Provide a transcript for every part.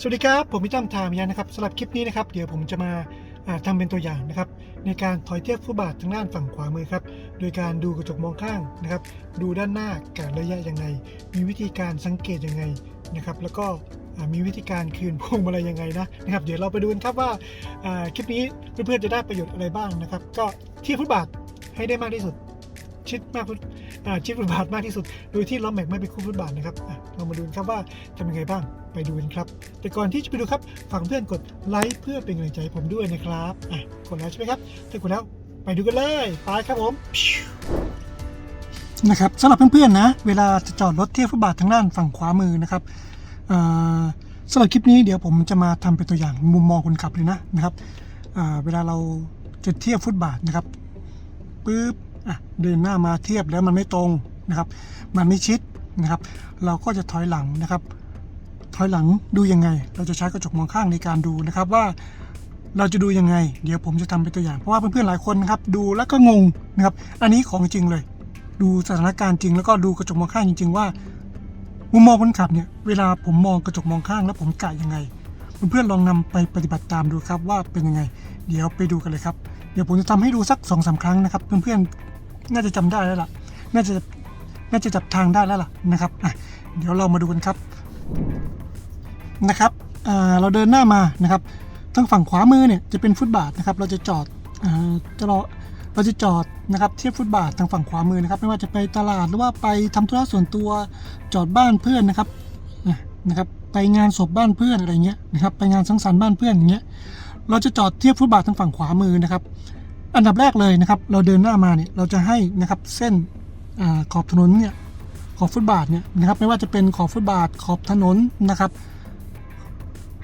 สวัสดีครับ ผมพี่ตั้มทามยานะครับสำหรับคลิปนี้นะครับ เดี๋ยวผมจะมาอ่าทำเป็นตัวอย่างนะครับ ในการถอยเทียบฟุตบาททางด้านฝั่งขวามือครับ โดยการดูกระจกมองข้างนะครับ ดูด้านหน้ากะระยะยังไง มีวิธีการสังเกตยังไงนะครับ แล้วก็มีวิธีการคืนพวงมาลัยยังไงนะนะครับ เดี๋ยวเราไปดูกันครับว่าอ่าคลิปนี้เพื่อนๆจะได้ประโยชน์อะไรบ้างนะครับ ก็เทียบฟุตบาทให้ได้มากที่สุด ชิดมากชิดฟุตบาทมากที่สุด โดยที่ล้อแม็กไม่ไปคู่ฟุตบาทนะครับเรามาดูนครับว่าทำยังไงบ้างไปดูกันครับ แต่ก่อนที่จะไปดูครับฝากเพื่อนกดไลค์เพื่อเป็นกำลังใจให้ผมด้วยนะครับอะกดแล้วใช่ไหมครับถ้ากดแล้วไปดูกันเลยไปครับผมนะครับสำหรับเพื่อนๆนะ เวลาจะจอดรถเทียบฟุตบาททางด้านฝั่งขวามือนะครับสำหรับคลิปนี้เดี๋ยวผมจะมาทำเป็นตัวอย่างมุมมองคนขับเลยนะนะครับเวลาเราจะเทียบฟุตบาทนะครับปึ๊บ เดินหน้ามาเทียบแล้วมันไม่ตรงนะครับ มันไม่ชิดนะครับ เราก็จะถอยหลังนะครับ ถอยหลังดูยังไง เราจะใช้กระจกมองข้างในการดูนะครับว่าเราจะดูยังไง เดี๋ยวผมจะทำเป็นตัวอย่าง เพราะว่าเพื่อนๆหลายคนนะครับดูแล้วก็งงนะครับ อันนี้ของจริงเลย ดูสถานการณ์จริง แล้วก็ดูกระจกมองข้างจริง ๆ ว่ามุมมองคนขับเนี่ยเวลาผมมองกระจกมองข้างแล้วผมกะยังไง เพื่อนๆลองนำไปปฏิบัติตามดูครับว่าเป็นยังไง เดี๋ยวไปดูกันเลยครับ เดี๋ยวผมจะทำให้ดูสักสองสาครั้งนะครับ เพื่อนๆ น่าจะจำได้แล้วล่ะ น่าจะน่าจะจับทางได้แล้วล่ะนะครับอะเดี๋ยวเรามาดูกันครับนะครับอ่าเราเดินหน้ามานะครับทางฝั่งขวามือเนี่ยจะเป็นฟุตบาทนะครับ เราจะจอดอ่าจะรอเราจะจอดนะครับเทียบฟุตบาททางฝั่งขวามือนะครับ ไม่ว่าจะไปตลาดหรือว่าไปทำธุระส่วนตัวจอดบ้านเพื่อนนะครับนะครับไปงานศพบ้านเพื่อนอะไรเงี้ยนะครับไปงานสังสรรค์บ้านเพื่อนอย่างเงี้ยเราจะจอดเทียบฟุตบาททางฝั่งขวามือนะครับ อันดับแรกเลยนะครับ เราเดินหน้ามาเนี่ยเราจะให้นะครับเส้นอขอบถนนเนี่ยขอบฟุตบาทเนี่ยนะครับไม่ว่าจะเป็นขอบฟุตบาทขอบถนนนะครับ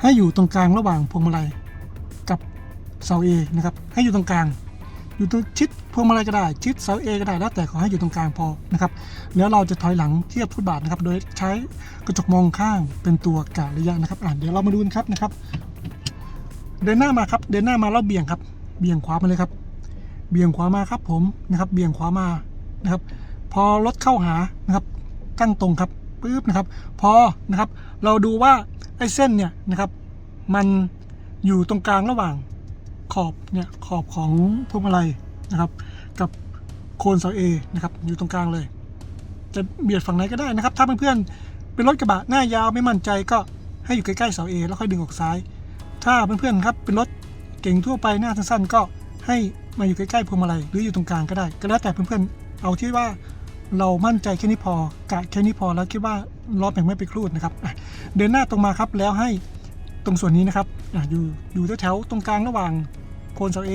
ให้อยู่ตรงกลางระหว่างพวงมาลัยกับเสา A นะครับให้อยู่ตรงกลาง อยู่ตรงชิดพวงมาลัยก็ได้ชิดเสา A ก็ได้แล้วแต่ขอให้อยู่ตรงกลางพอนะครับแล้วเราจะถอยหลังเทียบฟุตบาทนะครับ โดยใช้กระจกมองข้างเป็นตัวกะระยะนะครับอ่าเดี๋ยวเรามาดูกันครับนะครับ เดินหน้ามาครับเดินหน้ามาแล้วเบี่ยงครับ เบี่ยงขวามาเลยครับ เบี่ยงขวามาครับผมนะครับ เบี่ยงขวามานะครับ พอรถเข้าหานะครับตั้งตรงครับปึ๊บนะครับ พอนะครับ เราดูว่าไอ้เส้นเนี่ยนะครับ มันอยู่ตรงกลางระหว่างขอบเนี่ยขอบของพวงมาลัยนะครับ กับโคนเสาเอนะครับอยู่ตรงกลางเลย จะเบียดฝั่งไหนก็ได้นะครับ ถ้าเพื่อนๆเป็นรถกระบะหน้ายาวไม่มั่นใจก็ให้อยู่ใกล้ๆเสาเอแล้วค่อยดึงออกซ้าย ถ้าเพื่อนๆครับเป็นรถเก่งทั่วไปหน้าสั้นๆก็ให้ มาอยู่ใกล้ๆพวงมาลัยหรืออยู่ตรงกลางก็ได้ ก็แล้วแต่เพื่อนๆ เอาที่ว่าเรามั่นใจแค่นี้พอกะแค่นี้พอแล้วคิดว่าล้อแบ่งไม่ไปครูดนะครับเดินหน้าตรงมาครับแล้วให้ตรงส่วนนี้นะครับออยู่อยู่แถวๆตรงกลางระหว่างโคนเสาเอ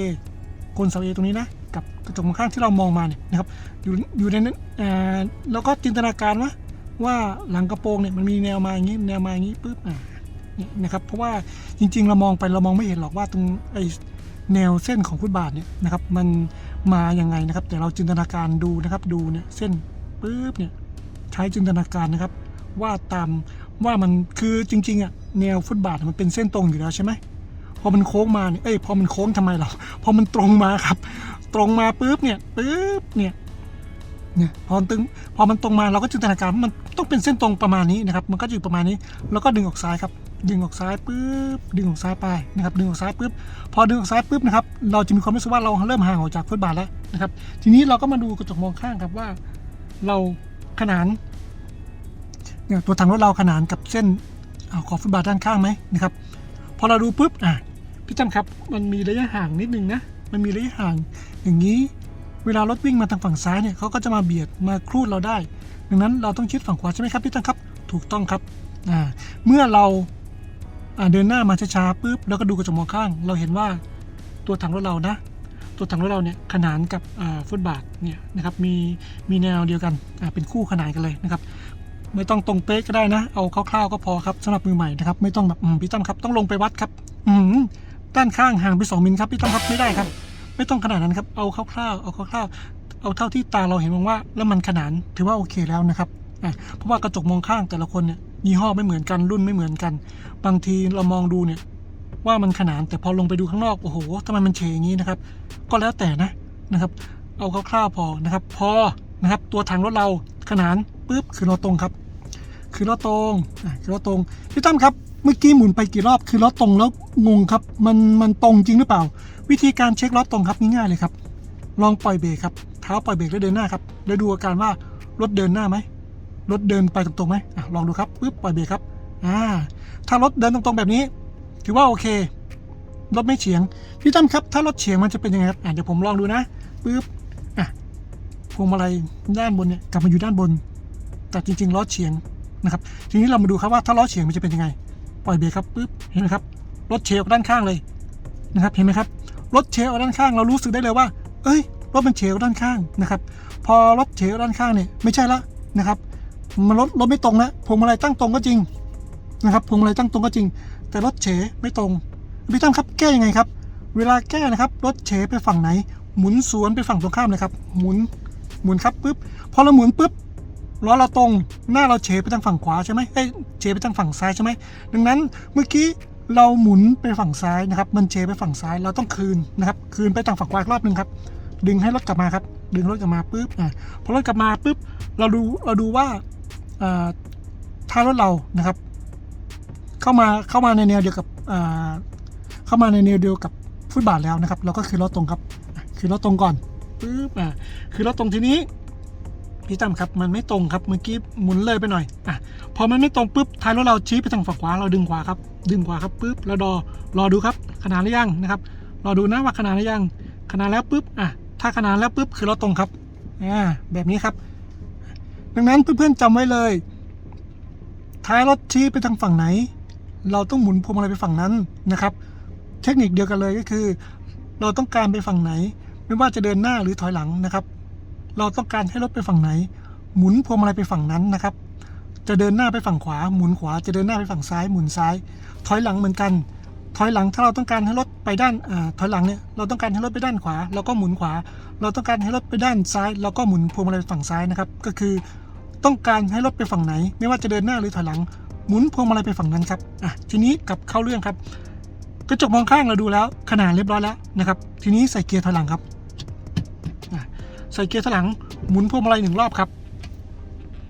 โคนเสาเอตรงนี้นะกับกระจกข้างที่เรามองมาเนี่ยนะครับอยู่อยู่ในนั้นอ่าแล้วก็จินตนาการว่าว่าหลังกระโปรงเนี่ยมันมีแนวมาอย่างนี้แนวมาอย่างนี้ปุ๊บอะนี่นะครับเพราะว่าจริงๆเรามองไปเรามองไม่เห็นหรอกว่าตรงไอ แนวเส้นของฟุตบาทเนี่ยนะครับมันมาอย่างไงนะครับ แต่เราจินตนาการดูนะครับดูเนี่ยเส้นปุ๊บเนี่ยใช้จินตนาการนะครับว่าดตามว่ามันคือจริงๆอะแนวฟุตบาทมันเป็นเส้นตรงอยู่แล้วใช่ไหมพอมันโค้งมาเนี่ยเอ้ยพอมันโค้งทำไมเราพอมันตรงมาครับ ตรงมาปุ๊บเนี่ยปุ๊บเนี่ยเนี่ยพอตึงพอมันตรงมาเราก็จินตนาการว่ามันต้องเป็นเส้นตรงประมาณนี้นะครับ มันก็อยู่ประมาณนี้ แล้วก็ดึงออกซ้ายครับ ดึงออกซ้ายปุ๊บดึงออกซ้ายไปนะครับดึงออกซ้ายปุ๊บพอดึงออกซ้ายปุ๊บนะครับเราจะมีความรู้สึกว่าเราเริ่มห่างออกจากฟุตบาทแล้วนะครับ ทีนี้เราก็มาดูกระจกมองข้างครับว่า เราขนานเนี่ยตัวถังรถเราขนานกับเส้นเอาขอบฟุตบาทด้านข้างไหมนะครับ พอเราดูปุ๊บอะพี่จำครับมันมีระยะห่างนิดนึงนะมันมีระยะห่างอย่างนี้เวลารถวิ่งมาทางฝั่งซ้ายเนี่ยเขาก็จะมาเบียดมาครูดเราได้ ดังนั้นเราต้องชิดฝั่งขวาใช่ไหมครับพี่ตั้งครับ ถูกต้องครับอ่าเมื่อเรา เดินหน้ามาช้าๆปุ๊บแล้วก็ดูกระจกมองข้าง เราเห็นว่าตัวถังรถเรานะ ตัวถังรถเราเนี่ยขนานกับฟุตบาทเนี่ยนะครับมีมีแนวเดียวกันเป็นคู่ขนานกันเลยนะครับ ไม่ต้องตรงเป๊ะก็ได้นะ เอาคร่าวๆก็พอครับสำหรับมือใหม่นะครับไม่ต้องแบบพี่ตั้มครับต้องลงไปวัดครับอืด้านข้างห่างไป 2 มิลครับพี่ตั้มครับไม่ได้ครับ ไม่ต้องขนาดนั้นครับเอาคร่าวๆเอาคร่าวๆเอาเท่าที่ตาเราเห็นว่า แล้วมันขนานถือว่าโอเคแล้วนะครับเพราะว่ากระจกมองข้างแต่ละคนเนี่ย ยี่ห้อไม่เหมือนกันรุ่นไม่เหมือนกัน บางทีเรามองดูเนี่ย ว่ามันขนานแต่พอลงไปดูข้างนอกโอ้โหทำไมมันเฉยอย่างนี้นะครับ ก็แล้วแต่นะนะครับ เอาคร่าวๆพอนะครับ พอนะครับ ตัวถังรถเราขนานปุ๊บคือเราตรงครับ คือเราตรงคือเราตรงพี่ตั้มครับเมื่อกี้หมุนไปกี่รอบคือล้อตรงแล้วงงครับ มันมันตรงจริงหรือเปล่า วิธีการเช็คล้อตรงครับง่ายๆเลยครับ ลองปล่อยเบรกครับเท้าปล่อยเบรกแล้วเดินหน้าครับแล้วดูอาการว่ารถเดินหน้าไหม รถเดินไปตรงๆไหมอลองดูครับปึ๊บปล่อยเบรกครับอ่าถ้ารถเดินตรงๆแบบนี้ ถือว่าโอเค รถไม่เฉียง พี่ตั้มครับ ถ้ารถเฉียงมันจะเป็นยังไงครับอะเดี๋ยวผมลองดูนะปึ๊บอะพวงมาลัยด้านบนเนี่ยกลับมาอยู่ด้านบน แต่จริงๆล้อเฉียงนะครับ ทีนี้เรามาดูครับว่าถ้าล้อเฉียงมันจะเป็นยังไง ปล่อยเบรกครับปึ๊บเห็นไหมครับรถเฉียงด้านข้างเลยนะครับ เห็นไหมครับรถเฉียงด้านข้างเรารู้สึกได้เลยว่า เอ้ยรถมันเฉียงด้านข้างนะครับ พอรถเฉียงด้านข้างเนี่ยไม่ใช่ละนะครับ มันรถรถไม่ตรงแล้วพวงมาลัยตั้งตรงก็จริงนะครับพวงมาลัยตั้งตรงก็จริง แต่รถเฉไม่ตรงพี่ตั้มครับแก้ยังไงครับ เวลาแก้นะครับรถเฉไปฝั่งไหน หมุนสวนไปฝั่งตรงข้ามเลยครับ หมุนหมุนครับปุ๊บพอเราหมุนปุ๊บล้อเราตรงหน้าเราเฉไปทางฝั่งขวาใช่ไหมเอ้ยเฉไปทางฝั่งซ้ายใช่ไหมดังนั้นเมื่อกี้เราหมุนไปฝั่งซ้ายนะครับ มันเฉไปฝั่งซ้ายเราต้องคืนนะครับคืนไปทางฝั่งขวาอีกรอบหนึ่งครับดึงให้รถกลับมาครับ ดึงรถกลับมาปุ๊บอะพอรถกลับมาปุ๊บเราดูเราดูว่า ท้ายรถเรานะครับ เข้ามาเข้ามาในแนวเดียวกับเข้ามาในแนวเดียวกับฟุตบาทแล้วนะครับ เราก็คือรถตรงครับ คือรถตรงก่อนปุ๊บอะคือรถตรงทีนี้พี่ตั้มครับมันไม่ตรงครับเมื่อกี้หมุนเลยไปหน่อยอะพอมันไม่ตรงปุ๊บท้ายรถเราชี้ไปทางฝั่งขวาเราดึงขวาครับ ดึงขวาครับปุ๊บแล้วรอรอดูครับขนาดหรือยังนะครับรอดูนะว่าขนาดหรือยังขนาดแล้วปุ๊บอะถ้าขนาดแล้วปุ๊บคือรถตรงครับอ่าแบบนี้ครับ ดังนั้นเพื่อนๆจำไว้เลย ท้ายรถชี้ไปทางฝั่งไหน เราต้องหมุนพวงมาลัยไปฝั่งนั้นนะครับ เทคนิคเดียวกันเลยก็คือ เราต้องการไปฝั่งไหน ไม่ว่าจะเดินหน้าหรือถอยหลังนะครับ เราต้องการให้รถไปฝั่งไหน หมุนพวงมาลัยไปฝั่งนั้นนะครับ จะเดินหน้าไปฝั่งขวา หมุนขวา จะเดินหน้าไปฝั่งซ้าย หมุนซ้าย ถอยหลังเหมือนกัน ถอยหลังถ้าเราต้องการให้รถไปด้านอ่าถอยหลังเนี่ยเราต้องการให้รถไปด้านขวา เราก็หมุนขวา เราต้องการให้รถไปด้านซ้าย เราก็หมุนพวงมาลัยไปฝั่งซ้ายนะครับ ก็คือ ต้องการให้รถไปฝั่งไหน ไม่ว่าจะเดินหน้าหรือถอยหลัง หมุนพวงมาลัยไปฝั่งนั้นครับอะทีนี้กลับเข้าเรื่องครับ กระจกมองข้างเราดูแล้วขนาดเรียบร้อยแล้วนะครับ ทีนี้ใส่เกียร์ถอยหลังครับใส่เกียร์ถอยหลังหมุนพวงมาลัยหนึ่งรอบครับ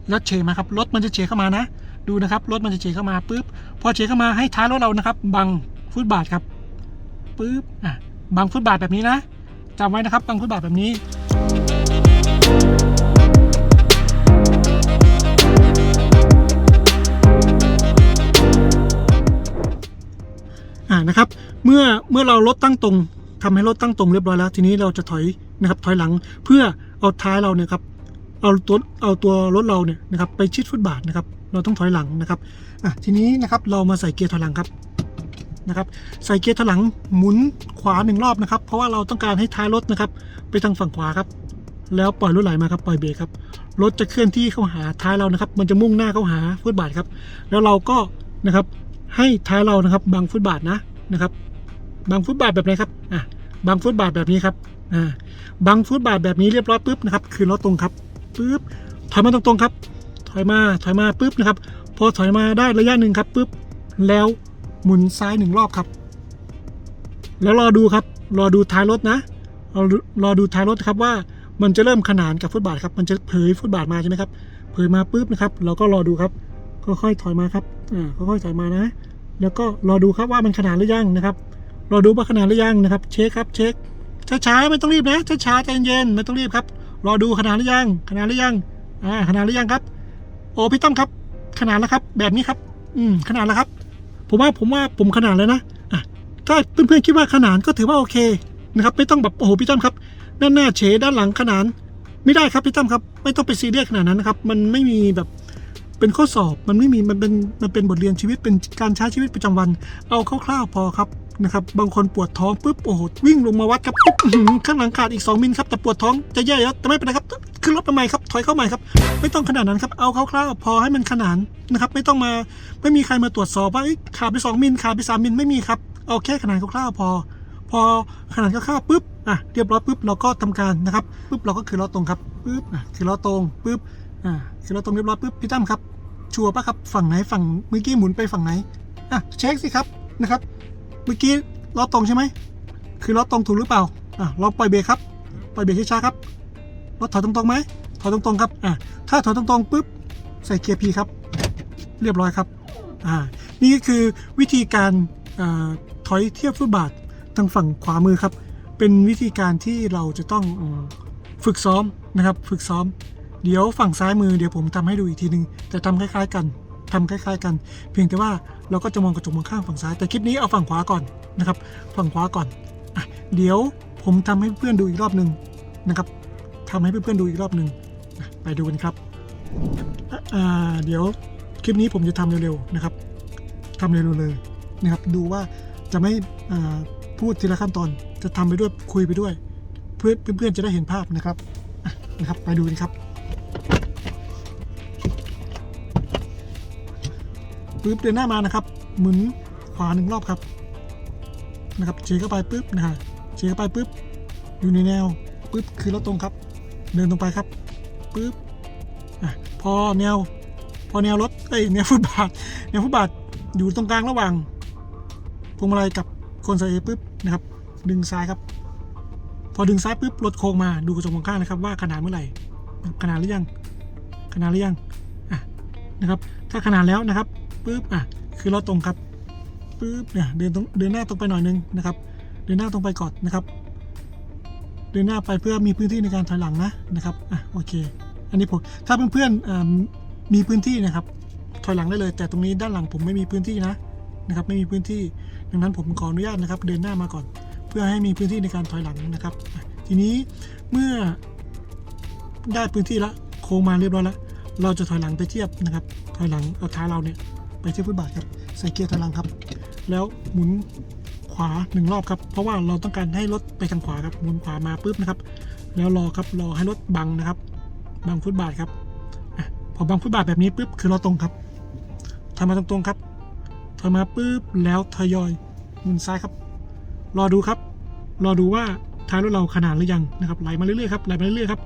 แล้วเฉยมาครับรถมันจะเฉยเข้ามานะ ดูนะครับรถมันจะเฉยเข้ามาปุ๊บพอเฉยเข้ามาให้ท้ายรถเรานะครับ บังฟุตบาทครับปุ๊บอะบังฟุตบาทแบบนี้นะจำไว้นะครับบังฟุตบาทแบบนี้ อ่านะครับ เมื่อเมื่อเรารถตั้งตรงทำให้รถตั้งตรงเรียบร้อยแล้ว ทีนี้เราจะถอยนะครับถอยหลังเพื่อเอาท้ายเราเนี่ยครับเอาตัวเอาตัวรถเราเนี่ยนะครับไปชิดฟุตบาทนะครับ เราต้องถอยหลังนะครับอะทีนี้นะครับเรามาใส่เกียร์ถอยหลังครับนะครับใส่เกียร์ถอยหลังหมุนขวาหนึ่งรอบนะครับ เพราะว่าเราต้องการให้ท้ายรถนะครับ ไปทางฝั่งขวาครับ แล้วปล่อยรถไหลมาครับปล่อยเบรกครับรถจะเคลื่อนที่เข้าหาท้ายเรานะครับ มันจะมุ่งหน้าเข้าหาฟุตบาทครับ แล้วเราก็นะครับให้ท้ายเรานะครับบังฟุตบาทนะ นะครับบังฟุตบาทแบบไหนครับอะบังฟุตบาทแบบนี้ครับอ่าบังฟุตบาทแบบนี้เรียบร้อยปุ๊บนะครับคือรถตรงครับปุ๊บถอยมาตรงๆครับ ถอยมาถอยมาปุ๊บนะครับพอถอยมาได้ระยะหนึ่งครับปุ๊บแล้วหมุนซ้ายหนึ่งรอบครับ แล้วรอดูครับ รอดูท้ายรถนะรอดูรอดูท้ายรถครับว่ามันจะเริ่มขนานกับฟุตบาทครับ มันจะเผยฟุตบาทมาใช่ไหมครับ เผยมาปุ๊บนะครับ เราก็รอดูครับ ค่อยๆถอยมาครับ อ่า ค่อยๆถอยมานะ แล้วก็รอดูครับว่ามันขนาดหรือยังนะครับ รอดูว่าขนาดหรือยังนะครับ เช็คครับเช็คช้าๆไม่ต้องรีบนะช้าๆใจเย็นๆไม่ต้องรีบครับ รอดูขนาดหรือยัง ขนาดหรือยังอ่าขนาดหรือยังครับ โอ้พี่ต้อมครับ ขนาดแล้วครับ แบบนี้ครับ อืมขนาดแล้วครับ ผมว่าผมว่าผมขนาดแล้วนะอะถ้าเพื่อนๆคิดว่าขนาดก็ถือว่าโอเคนะครับ ไม่ต้องแบบโอ้โหพี่ต้อมครับด้านหน้าเฉด้านหลังขนานไม่ได้ครับพี่ตั้มครับ ไม่ต้องไปซีเรียสขนาดนั้นนะครับ มันไม่มีแบบ เป็นข้อสอบมันไม่มีมันเป็นมันเป็นบทเรียนชีวิตเป็นการใช้ชีวิตประจำวัน เอาคร่าวๆพอครับนะครับบางคนปวดท้องปุ๊บโอ้โหวิ่งลงมาวัดครับปุ๊บข้างหลังขาดอีก 2มิลครับแต่ปวดท้องจะแย่แล้วแต่ไม่เป็นไรครับขึ้นรถมาใหม่ครับถอยเข้าใหม่ครับ ไม่ต้องขนาดนั้นครับเอาคร่าวๆพอให้มันขนานนะครับ ไม่ต้องมาไม่มีใครมาตรวจสอบว่าขาดไป 2มิลขาดไป3มิลไม่มีครับเอาแค่ขนาดคร่าวๆพอ พอขนาดคร่าวๆปุ๊บอะเรียบร้อยปุ๊บเราก็ทำการนะครับปุ๊บเราก็คือล้อตรงครับปุ๊บอะคือล้อตรงปุ๊บ อะคือล้อตรงเรียบร้อยปุ๊บพี่ตั้มครับ ชัวร์ปะครับฝั่งไหนฝั่งเมื่อกี้หมุนไปฝั่งไหนอะเช็คสิครับนะครับ เมื่อกี้ล้อตรงใช่ไหมคือล้อตรงถูกหรือเปล่าอะลองปล่อยเบรกครับปล่อยเบรกช้าๆครับรถถอยตรงๆไหมถอยตรงๆครับอะถ้าถอยตรงๆปุ๊บใส่เกียร์พีครับ เรียบร้อยครับอ่านี่ก็คือวิธีการอถอยเทียบฟุตบาททางฝั่งขวามือครับ เป็นวิธีการที่เราจะต้องฝึกซ้อมนะครับ ฝึกซ้อม เดี๋ยวฝั่งซ้ายมือเดี๋ยวผมทำให้ดูอีกทีนึงแต่ทำคล้ายๆ กันทำคล้าย ๆ กัน เพียงแต่ว่าเราก็จะมองกระจกมองข้างฝั่งซ้ายแต่คลิปนี้เอาฝั่งขวาก่อนนะครับ ฝั่งขวาก่อนอเดี๋ยวผมทำให้เพื่อนดูอีกรอบหนึ่งนะครับทำให้เพื่อนๆดูอีกรอบหนึ่งไปดูกันครับเดี๋ยวคลิปนี้ผมจะทำเร็วๆนะครับทำเร็วๆเลยนะครับ ดูว่าจะไม่พูดทีละขั้นตอนจะทำไปด้วยคุยไปด้วย เพื่อนเพื่อนๆจะได้เห็นภาพนะครับนะครับ ไปดูกันครับ ปึ๊บเดินหน้ามานะครับ หมุนขวาหนึ่งรอบครับนะครับเฉียเข้าไปปึ๊บนะฮะเฉียเข้าไปปึ๊บอยู่ในแนวปึ๊บคือรถตรงครับ เดินตรงไปครับปึ๊บอะพอแนว พอแนวรถเอ้แนวฟุตบาทแนวฟุตบาทอยู่ตรงกลางระหว่างพวงมาลัยกับคนใส่เอปึ๊บนะครับ ดึงซ้ายครับ พอดึงซ้ายปึ๊บรถโค้งมาดูกระจกมองข้างนะครับ ว่าขนาดเมื่อไหร่ขนาดหรือยังขนาดหรือยังอะนะครับ ถ้าขนาดแล้วนะครับ ปึ๊บอะคือเราตรงครับปึ๊บเนี่ยเดินตรงเดินหน้าตรงไปหน่อยนึงนะครับ เดินหน้าตรงไปก่อนนะครับ เดินหน้าไปเพื่อมีพื้นที่ในการถอยหลังนะนะครับอะโอเค อันนี้ผมถ้าเพื่อนๆอ่ามีพื้นที่นะครับ ถอยหลังได้เลย แต่ตรงนี้ด้านหลังผมไม่มีพื้นที่นะนะครับ ไม่มีพื้นที่ดังนั้นผมขออนุญาตนะครับ เดินหน้ามาก่อน เพื่อให้มีพื้นที่ในการถอยหลังนะครับ ทีนี้เมื่อได้พื้นที่ละโค้งมาเรียบร้อยแล้วเราจะถอยหลังไปเทียบนะครับ ถอยหลังเอาเท้าเราเนี่ย ทียบฟุตบาทครับ ใส่เกียร์ถอยหลังครับ แล้วหมุนขวาหนึ่งรอบครับ เพราะว่าเราต้องการให้รถไปทางขวาครับ หมุนขวามาปุ๊บนะครับ แล้วรอครับ รอให้รถบังนะครับ บังฟุตบาทครับอะพอบังฟุตบาทแบบนี้ปุ๊บคือเราตรงครับถอยมาตรงๆครับถอยมาปุ๊บแล้วทยอยหมุนซ้ายครับ รอดูครับ รอดูว่าท้ายรถเราขนาดหรือยังนะครับ ไหลมาเรื่อยๆครับ ไหลมาเรื่อยๆครับ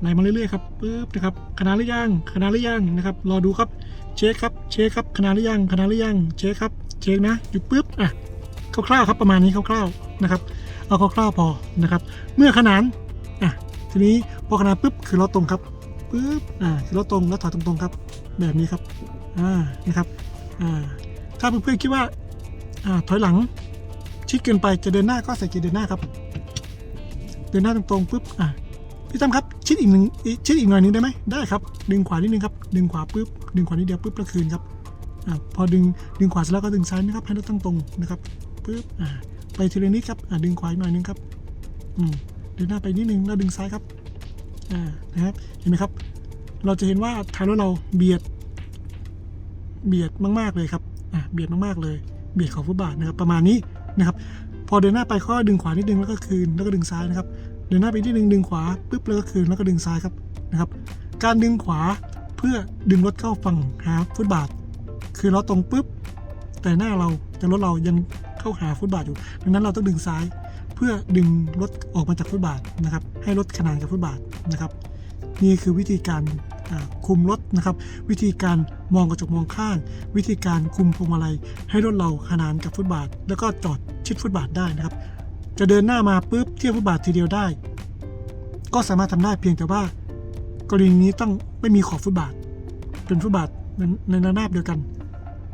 ไหลมาเรื่อยๆครับปึ๊บนะครับขนาดหรือยังขนาดหรือยังนะครับ รอดูครับ เช็คครับ เช็คครับขนาดหรือยังขนาดหรือยัง เช็คครับ เช็คนะ อยู่ปึ๊บอะคร่าวๆครับประมาณนี้คร่าวๆนะครับ เอาคร่าวๆพอนะครับ เมื่อขนานอะทีนี้พอขนานปุ๊บคือเราตรงครับปึ๊บอ่าคือเราตรงแล้วถอยตรงๆครับ แบบนี้ครับอ่านะครับอ่าถ้าเพื่อนๆคิดว่าอ่าถอยหลังชิดเกินไปจะเดินหน้าก็ใส่เกียร์เดินหน้าครับ เดินหน้าตรงๆปุ๊บอะ พี่ตั้มครับชิดอีกหนึ่งชิดอีกหน่อยหนึงได้ไหมได้ครับ ดึงขวานิดนึงครับดึงขวาปุ๊บดึงขวานิดเดียวปุ๊บแล้วคืนครับอ่าพอดึงดึงขวาเสร็จแล้วก็ดึงซ้ายนะครับให้รถตั้งตรงนะครับปุ๊บอ่าไปทีละนิดครับอ่าดึงขวาอีกหน่อยนึงครับอืมเดินหน้าไปนิดนึงแล้วดึงซ้ายครับอ่านะครับเห็นไหมครับ เราจะเห็นว่าท้ายรถเราเบียด เบียดมากๆเลยครับอ่าเบียดมากๆเลย เบียดขอบฟุตบาทนะครับประมาณนี้นะครับพอเดินหน้าไปก็ดึงขวานิดนึงแล้วก็คืนแล้วก็ดึงซ้ายนะครับ เดินหน้าไปที่หนึ่งดึงขวาปุ๊บแล้วก็คืนแล้วก็ดึงซ้ายครับนะครับ การดึงขวาเพื่อดึงรถเข้าฝั่งหาฟุตบาท คือเราตรงปุ๊บแต่หน้าเราแต่รถเรายังเข้าหาฟุตบาทอยู่ ดังนั้นเราต้องดึงซ้ายเพื่อดึงรถออกมาจากฟุตบาทนะครับ ให้รถขนานกับฟุตบาทนะครับ นี่คือวิธีการคุมรถนะครับ วิธีการมองกระจกมองข้าง วิธีการคุมพวงมาลัยให้รถเราขนานกับฟุตบาท แล้วก็จอดชิดฟุตบาทได้นะครับ จะเดินหน้ามาปุ๊บเทียบฟุตบาททีเดียวได้ ก็สามารถทำได้เพียงแต่ว่า กรณีนี้ต้องไม่มีขอบฟุตบาท เป็นฟุตบาทในนระนาบเดียวกัน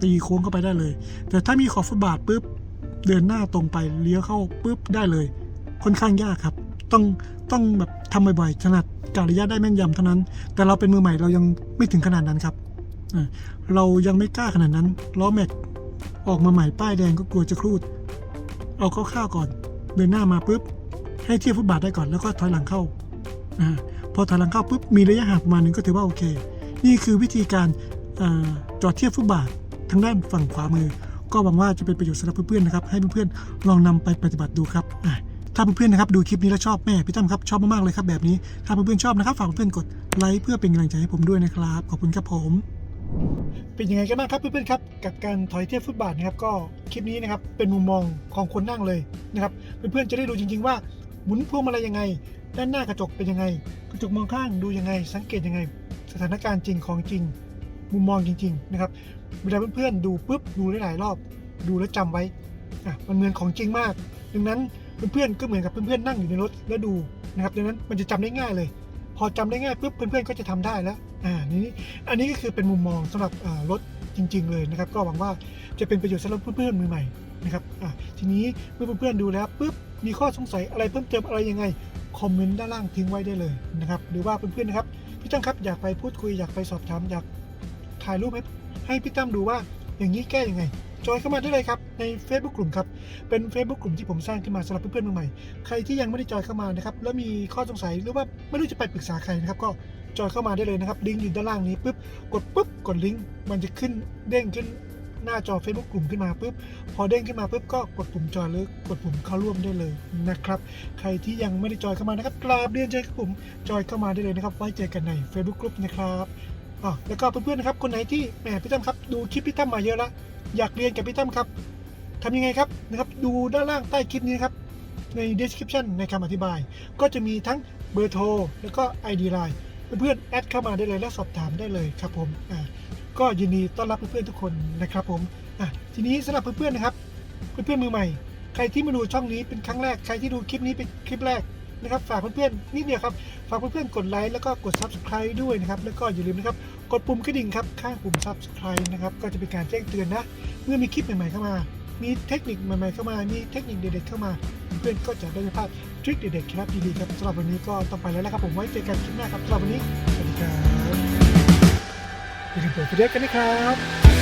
ตีโค้งเข้าไปได้เลย แต่ถ้ามีขอบฟุตบาทปุ๊บเดินหน้าตรงไปเลี้ยวเข้าปุ๊บได้เลย ค่อนข้างยากครับ ต้องต้องแบบทำบ่อยๆถนัดการะยะได้แม่นยำเท่านั้น แต่เราเป็นมือใหม่เรายังไม่ถึงขนาดนั้นครับอ่าเรายังไม่กล้าขนาดนั้นล้อแม็กออกมาใหม่ป้ายแดงก็กลัวจะครูด เอาคร่าวๆก่อน เดินหน้ามาปุ๊บให้เทียบฟุตบาทได้ก่อนแล้วก็ถอยหลังเข้าอพอถอยหลังเข้าปุ๊บมีระยะห่างประมาณหนึงก็ถือว่าโอเค นี่คือวิธีการอจอดเทียบฟุตบาททางด้านฝั่งขวามือ ก็หวังว่าจะเป็นประโยชน์สำหรับเพื่อนๆนะครับให้เพื่อนๆลองนำไปปฏิบัติดูครับถ้าเพื่อนๆนะครับดูคลิปนี้แล้วชอบแม่พี่ตั้มครับชอบมากๆเลยครับแบบนี้ถ้าเพื่อนๆชอบนะครับฝากเพื่อนๆกดไลค์เพื่อเป็นกำลังใจให้ผมด้วยนะครับขอบคุณครับผม เป็นยังไงกันบ้างครับเพื่อนๆครับกับการถอยเทียบฟุตบาทนะครับก็คลิปนี้นะครับเป็นมุมมองของคนนั่งเลยนะครับเพื่อนๆจะได้ดูจริง ๆ ว่าหมุนพวงมาลัยยังไง ด้านหน้ากระจกเป็นยังไง กระจกมองข้างดูยังไง สังเกตยังไง สถานการณ์จริงของจริง มุมมองจริง ๆ นะครับเวลาเพื่อนๆดูปุ๊บดูหลายรอบ ดูแล้วจำไว้อะมันเหมือนของจริงมาก ดังนั้นเพื่อนๆก็เหมือนกับเพื่อนๆนั่งอยู่ในรถแล้วดูนะครับดังนั้นมันจะจำได้ง่ายเลย พอจำได้ง่ายปุ๊บเพื่อนๆก็จะทำได้แล้ว อ่านี้อันนี้ก็คือเป็นมุมมองสำหรับรถจริง ๆ เลยนะครับ ก็หวังว่าจะเป็นประโยชน์สำหรับเพื่อนๆมือใหม่นะครับอะทีนี้เมื่อเพื่อนๆดูแล้วปุ๊บมีข้อสงสัยอะไรเพิ่มเติมอะไรยังไงคอมเมนต์ด้านล่างทิ้งไว้ได้เลยนะครับ หรือว่าเพื่อนๆนะครับพี่ตั้มครับอยากไปพูดคุยอยากไปสอบถามอยากถ่ายรูปให้ให้พี่ตั้มดูว่าอย่างนี้แก้ยังไงจอยเข้ามาได้เลยครับ ใน Facebook กลุ่มครับ เป็น Facebook กลุ่มที่ผมสร้างขึ้นมาสำหรับเพื่อนๆมือใหม่ ใครที่ยังไม่ได้จอยเข้ามานะครับ แล้วมีข้อสงสัยหรือว่าไม่รู้จะไปปรึกษาใครนะครับ ก็ จอยเข้ามาได้เลยนะครับ ลิงก์อยู่ด้านล่างนี้ปุ๊บ กดปุ๊บ กดลิงก์ มันจะขึ้นเด้งขึ้นหน้าจอ Facebook กลุ่มขึ้นมาปุ๊บ พอเด้งขึ้นมาปุ๊บก็กดปุ่มจอยหรือกดปุ่มเข้าร่วมได้เลยนะครับ ใครที่ยังไม่ได้จอยเข้ามานะครับกราบเรียนเชิญครับผมจอยเข้ามาได้เลยนะครับ ไว้เจอกันใน Facebook กลุ่มนะครับอะแล้วก็เพื่อนๆนะครับคนไหนที่แหมพี่ตั้มครับดูคลิปพี่ตั้มมาเยอะละอยากเรียนกับพี่ตั้มครับทำยังไงครับนะครับ ดูด้านล่างใต้คลิปนี้ครับใน description ในคำอธิบาย ก็จะมีทั้งเบอร์โทรแล้วก็ ID Line เพื่อนๆแอดเข้ามาได้เลยและสอบถามได้เลยครับผมอ่าก็ยินดีต้อนรับเพื่อนๆทุกคนนะครับผมอะทีนี้สำหรับเพื่อนๆนะครับ เพื่อนๆมือใหม่ ใครที่มาดูช่องนี้เป็นครั้งแรกใครที่ดูคลิปนี้เป็นคลิปแรกนะครับฝากเพื่อนๆนิดเดียวครับฝากเพื่อนๆกดไลค์แล้วก็กด subscribe ด้วยนะครับแล้วก็อย่าลืมนะครับกดปุ่มกระดิ่งครับข้างปุ่ม subscribe นะครับก็จะเป็นการแจ้งเตือนนะ เมื่อมีคลิปใหม่ๆเข้ามา มีเทคนิคใหม่ๆเข้ามา มีเทคนิคเด็ดๆเข้ามา เพื่อนๆก็จะได้ไม่พลาดทริคเด็ดๆครับดีๆครับสำหรับวันนี้ก็ต้องไปแล้วนะครับผมไว้เจอกันคลิปหน้าครับสำหรับวันนี้สวัสดีครับอย่าลืมเปิดวิดีโอกันนะครับ